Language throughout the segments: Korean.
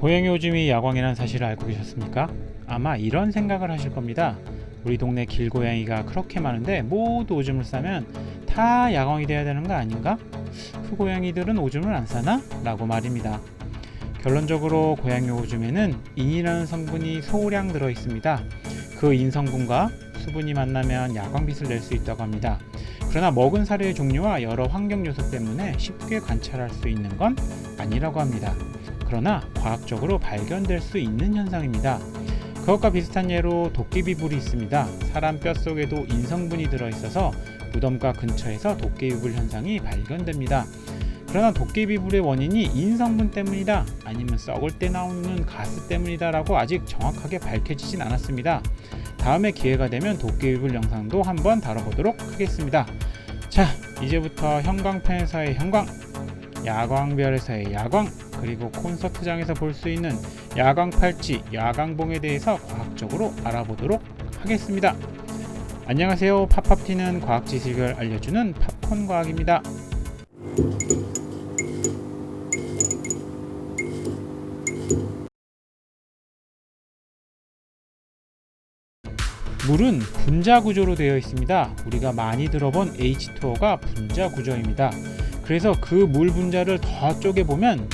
고양이 오줌이 야광이라는 사실을 알고 계셨습니까? 아마 이런 생각을 하실 겁니다. 우리 동네 길고양이가 그렇게 많은데 모두 오줌을 싸면 다 야광이 돼야 되는 거 아닌가? 그 고양이들은 오줌을 안 싸나? 라고 말입니다. 결론적으로 고양이 오줌에는 인이라는 성분이 소량 들어 있습니다. 그 인 성분과 수분이 만나면 야광빛을 낼 수 있다고 합니다. 그러나 먹은 사료의 종류와 여러 환경 요소 때문에 쉽게 관찰할 수 있는 건 아니라고 합니다. 그러나 과학적으로 발견될 수 있는 현상입니다. 그것과 비슷한 예로 도깨비불이 있습니다. 사람 뼛속에도 인성분이 들어있어서 무덤가 근처에서 도깨비불 현상이 발견됩니다. 그러나 도깨비불의 원인이 인성분 때문이다 아니면 썩을 때 나오는 가스 때문이다 라고 아직 정확하게 밝혀지진 않았습니다. 다음에 기회가 되면 도깨비불 영상도 한번 다뤄보도록 하겠습니다. 자, 이제부터 형광펜에서의 형광, 야광별에서의 야광, 그리고 콘서트장에서 볼 수 있는 야광 팔찌, 야광봉에 대해서 과학적으로 알아보도록 하겠습니다. 안녕하세요. 팝팝티는 과학 지식을 알려주는 팝콘 과학입니다. 물은 분자 구조로 되어 있습니다. 우리가 많이 들어본 H2O가 분자 구조입니다. 그래서 그 물 분자를 더 쪼개 보면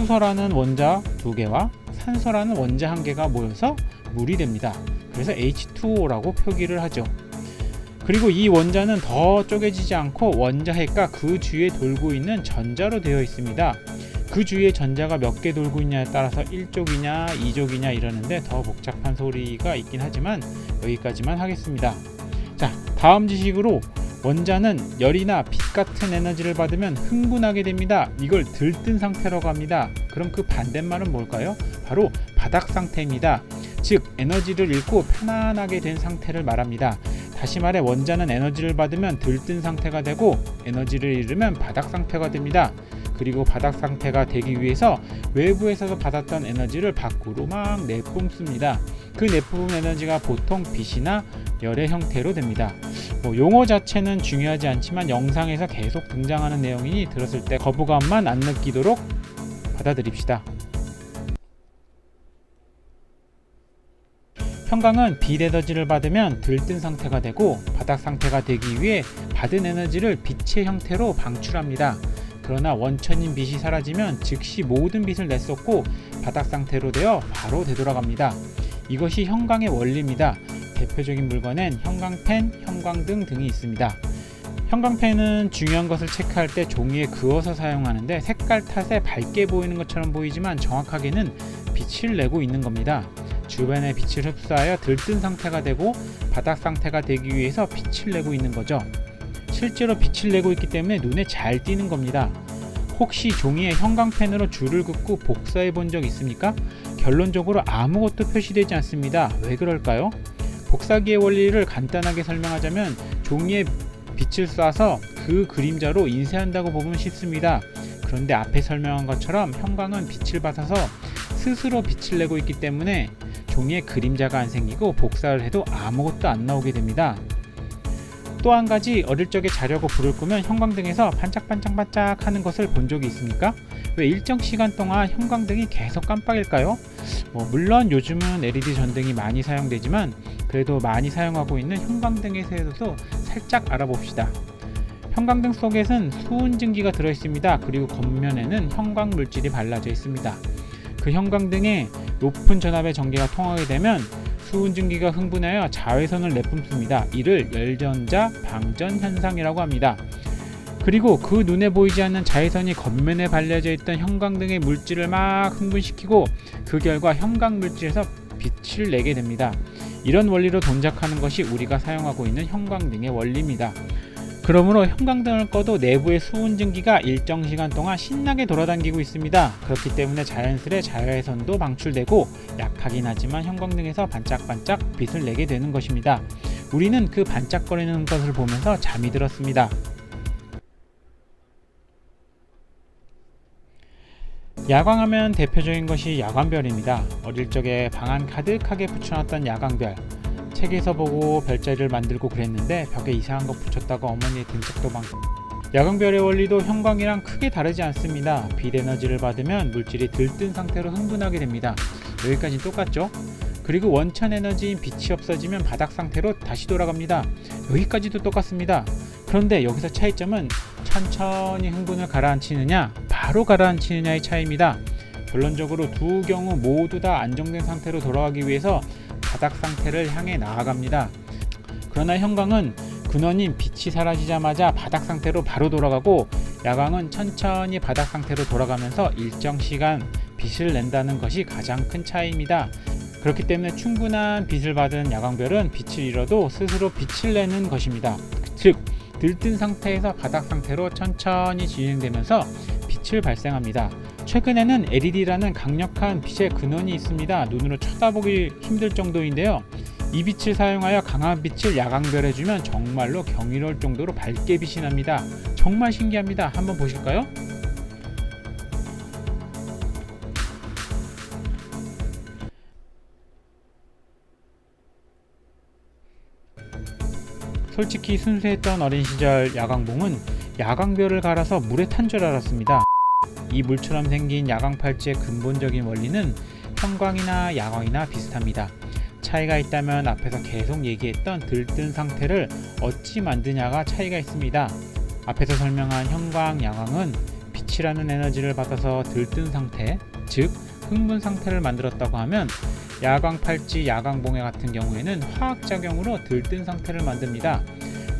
수소라는 원자 두 개와 산소라는 원자 한 개가 모여서 물이 됩니다. 그래서 H2O라고 표기를 하죠. 그리고 이 원자는 더 쪼개지지 않고 원자 핵과 그 주위에 돌고 있는 전자로 되어 있습니다. 그 주위에 전자가 몇 개 돌고 있냐에 따라서 1족이냐 2족이냐 이러는데 더 복잡한 소리가 있긴 하지만 여기까지만 하겠습니다. 자, 다음 지식으로 원자는 열이나 빛 같은 에너지를 받으면 흥분하게 됩니다. 이걸 들뜬 상태라고 합니다. 그럼 그 반대말은 뭘까요? 바로 바닥 상태입니다. 즉 에너지를 잃고 편안하게 된 상태를 말합니다. 다시 말해 원자는 에너지를 받으면 들뜬 상태가 되고 에너지를 잃으면 바닥 상태가 됩니다. 그리고 바닥 상태가 되기 위해서 외부에서 받았던 에너지를 밖으로 막 내뿜습니다. 그 내뿜은 에너지가 보통 빛이나 열의 형태로 됩니다. 뭐 용어 자체는 중요하지 않지만 영상에서 계속 등장하는 내용이니 들었을 때 거부감만 안 느끼도록 받아들입시다. 형광은 빛 에너지를 받으면 들뜬 상태가 되고 바닥 상태가 되기 위해 받은 에너지를 빛의 형태로 방출합니다. 그러나 원천인 빛이 사라지면 즉시 모든 빛을 내쏟고 바닥 상태로 되어 바로 되돌아갑니다. 이것이 형광의 원리입니다. 대표적인 물건엔 형광펜, 형광등 등이 있습니다. 형광펜은 중요한 것을 체크할 때 종이에 그어서 사용하는데 색깔 탓에 밝게 보이는 것처럼 보이지만 정확하게는 빛을 내고 있는 겁니다. 주변의 빛을 흡수하여 들뜬 상태가 되고 바닥 상태가 되기 위해서 빛을 내고 있는 거죠. 실제로 빛을 내고 있기 때문에 눈에 잘 띄는 겁니다. 혹시 종이에 형광펜으로 줄을 긋고 복사해 본 적 있습니까? 결론적으로 아무것도 표시되지 않습니다. 왜 그럴까요? 복사기의 원리를 간단하게 설명하자면 종이에 빛을 쏴서 그 그림자로 인쇄한다고 보면 쉽습니다. 그런데 앞에 설명한 것처럼 형광은 빛을 받아서 스스로 빛을 내고 있기 때문에 종이에 그림자가 안 생기고 복사를 해도 아무것도 안 나오게 됩니다. 또 한 가지 어릴 적에 자려고 불을 끄면 형광등에서 반짝반짝반짝 하는 것을 본 적이 있습니까? 왜 일정 시간 동안 형광등이 계속 깜빡일까요? 뭐 물론 요즘은 LED 전등이 많이 사용되지만 그래도 많이 사용하고 있는 형광등에 대해서도 살짝 알아봅시다. 형광등 속에는 수은 증기가 들어 있습니다. 그리고 겉면에는 형광 물질이 발라져 있습니다. 그 형광등에 높은 전압의 전기가 통하게 되면 수은 증기가 흥분하여 자외선을 내뿜습니다. 이를 열전자 방전 현상이라고 합니다. 그리고 그 눈에 보이지 않는 자외선이 겉면에 발려져 있던 형광 등의 물질을 막 흥분시키고 그 결과 형광 물질에서 빛을 내게 됩니다. 이런 원리로 동작하는 것이 우리가 사용하고 있는 형광등의 원리입니다. 그러므로 형광등을 꺼도 내부의 수은증기가 일정 시간 동안 신나게 돌아다니고 있습니다. 그렇기 때문에 자연스레 자외선도 방출되고 약하긴 하지만 형광등에서 반짝반짝 빛을 내게 되는 것입니다. 우리는 그 반짝거리는 것을 보면서 잠이 들었습니다. 야광하면 대표적인 것이 야광별입니다. 어릴 적에 방안 가득하게 붙여놨던 야광별. 책에서 보고 별자리를 만들고 그랬는데 벽에 이상한 거 붙였다고 어머니의 등짝도 많고 야광별의 원리도 형광이랑 크게 다르지 않습니다. 빛 에너지를 받으면 물질이 들뜬 상태로 흥분하게 됩니다. 여기까지는 똑같죠? 그리고 원천 에너지인 빛이 없어지면 바닥 상태로 다시 돌아갑니다. 여기까지도 똑같습니다. 그런데 여기서 차이점은 천천히 흥분을 가라앉히느냐, 바로 가라앉히느냐의 차이입니다. 결론적으로 두 경우 모두 다 안정된 상태로 돌아가기 위해서 바닥 상태를 향해 나아갑니다. 그러나 형광은 근원인 빛이 사라지자마자 바닥 상태로 바로 돌아가고 야광은 천천히 바닥 상태로 돌아가면서 일정 시간 빛을 낸다는 것이 가장 큰 차이입니다. 그렇기 때문에 충분한 빛을 받은 야광별은 빛을 잃어도 스스로 빛을 내는 것입니다. 즉, 들뜬 상태에서 바닥 상태로 천천히 진행되면서 빛을 발생합니다. 최근에는 LED라는 강력한 빛의 근원이 있습니다. 눈으로 쳐다보기 힘들 정도인데요. 이 빛을 사용하여 강한 빛을 야광별에 주면 정말로 경이로울 정도로 밝게 빛이 납니다. 정말 신기합니다. 한번 보실까요? 솔직히 순수했던 어린 시절 야광봉은 야광별을 갈아서 물에 탄 줄 알았습니다. 이 물처럼 생긴 야광 팔찌의 근본적인 원리는 형광이나 야광이나 비슷합니다. 차이가 있다면 앞에서 계속 얘기했던 들뜬 상태를 어찌 만드냐가 차이가 있습니다. 앞에서 설명한 형광, 야광은 빛이라는 에너지를 받아서 들뜬 상태, 즉 흥분 상태를 만들었다고 하면 야광 팔찌, 야광 봉해 같은 경우에는 화학 작용으로 들뜬 상태를 만듭니다.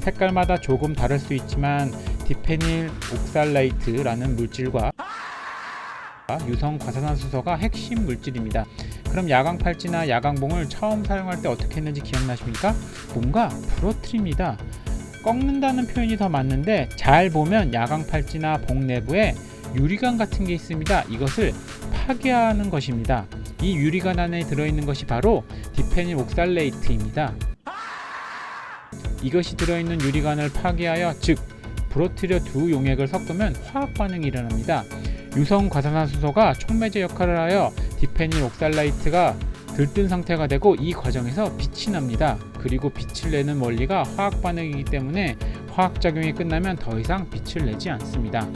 색깔마다 조금 다를 수 있지만 디페닐 옥살레이트라는 물질과 유성 과산화수소가 핵심 물질입니다. 그럼 야광 팔찌나 야광봉을 처음 사용할 때 어떻게 했는지 기억나십니까? 뭔가 부러뜨립니다. 꺾는다는 표현이 더 맞는데 잘 보면 야광 팔찌나 봉 내부에 유리관 같은 게 있습니다. 이것을 파괴하는 것입니다. 이 유리관 안에 들어있는 것이 바로 디페닐 옥살레이트입니다. 이것이 들어있는 유리관을 파괴하여 즉 부러뜨려 두 용액을 섞으면 화학 반응이 일어납니다. 유성 과산화수소가 촉매제 역할을 하여 디페닐 옥살라이트가 들뜬 상태가 되고 이 과정에서 빛이 납니다. 그리고 빛을 내는 원리가 화학 반응이기 때문에 화학 작용이 끝나면 더 이상 빛을 내지 않습니다.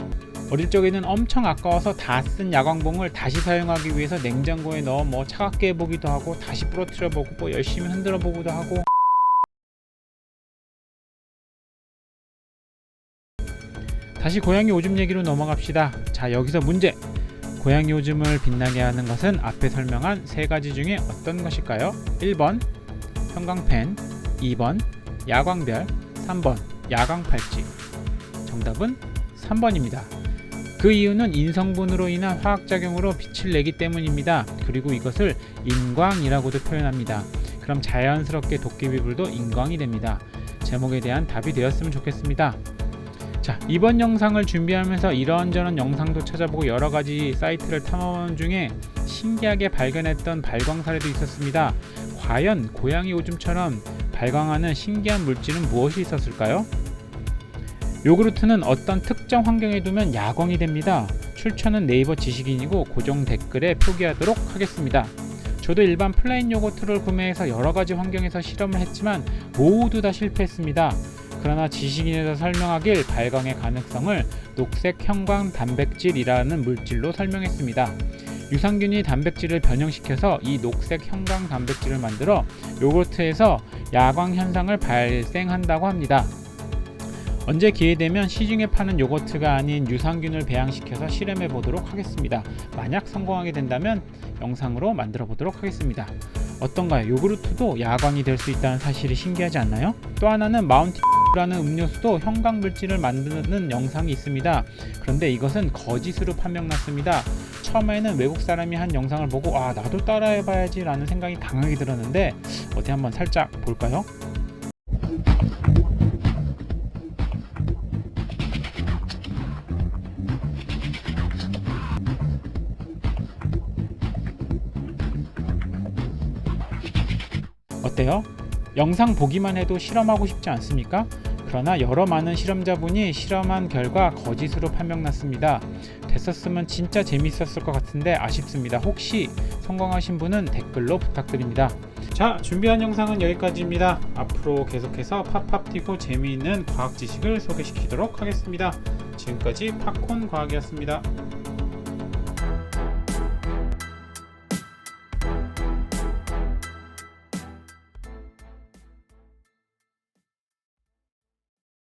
어릴 적에는 엄청 아까워서 다 쓴 야광봉을 다시 사용하기 위해서 냉장고에 넣어 뭐 차갑게 해보기도 하고 다시 부러뜨려 보고 뭐 열심히 흔들어 보기도 하고 다시 고양이 오줌 얘기로 넘어갑시다. 자, 여기서 문제. 고양이 오줌을 빛나게 하는 것은 앞에 설명한 세 가지 중에 어떤 것일까요? 1번 형광펜, 2번 야광별, 3번 야광팔찌. 정답은 3번입니다. 그 이유는 인성분으로 인한 화학작용으로 빛을 내기 때문입니다. 그리고 이것을 인광이라고도 표현합니다. 그럼 자연스럽게 도깨비불도 인광이 됩니다. 제목에 대한 답이 되었으면 좋겠습니다. 자 이번 영상을 준비하면서 이런저런 영상도 찾아보고 여러 가지 사이트를 탐험하는 중에 신기하게 발견했던 발광 사례도 있었습니다. 과연 고양이 오줌처럼 발광하는 신기한 물질은 무엇이 있었을까요? 요구르트는 어떤 특정 환경에 두면 야광이 됩니다. 출처는 네이버 지식인이고 고정 댓글에 표기하도록 하겠습니다. 저도 일반 플레인 요거트를 구매해서 여러 가지 환경에서 실험을 했지만 모두 다 실패했습니다. 그러나 지식인에서 설명하길 발광의 가능성을 녹색 형광 단백질이라는 물질로 설명했습니다. 유산균이 단백질을 변형시켜서 이 녹색 형광 단백질을 만들어 요거트에서 야광 현상을 발생한다고 합니다. 언제 기회되면 시중에 파는 요거트가 아닌 유산균을 배양시켜서 실험해 보도록 하겠습니다. 만약 성공하게 된다면 영상으로 만들어 보도록 하겠습니다. 어떤가요? 요구르트도 야광이 될 수 있다는 사실이 신기하지 않나요? 또 하나는 마운틴 라는 음료수도 형광 물질을 만드는 영상이 있습니다. 그런데 이것은 거짓으로 판명났습니다. 처음에는 외국 사람이 한 영상을 보고 아 나도 따라해봐야지 라는 생각이 강하게 들었는데 어디 한번 살짝 볼까요? 어때요? 영상 보기만 해도 실험하고 싶지 않습니까? 그러나 여러 많은 실험자분이 실험한 결과 거짓으로 판명났습니다. 됐었으면 진짜 재밌었을 것 같은데 아쉽습니다. 혹시 성공하신 분은 댓글로 부탁드립니다. 자, 준비한 영상은 여기까지입니다. 앞으로 계속해서 팝팝 튀고 재미있는 과학 지식을 소개시키도록 하겠습니다. 지금까지 팝콘 과학이었습니다.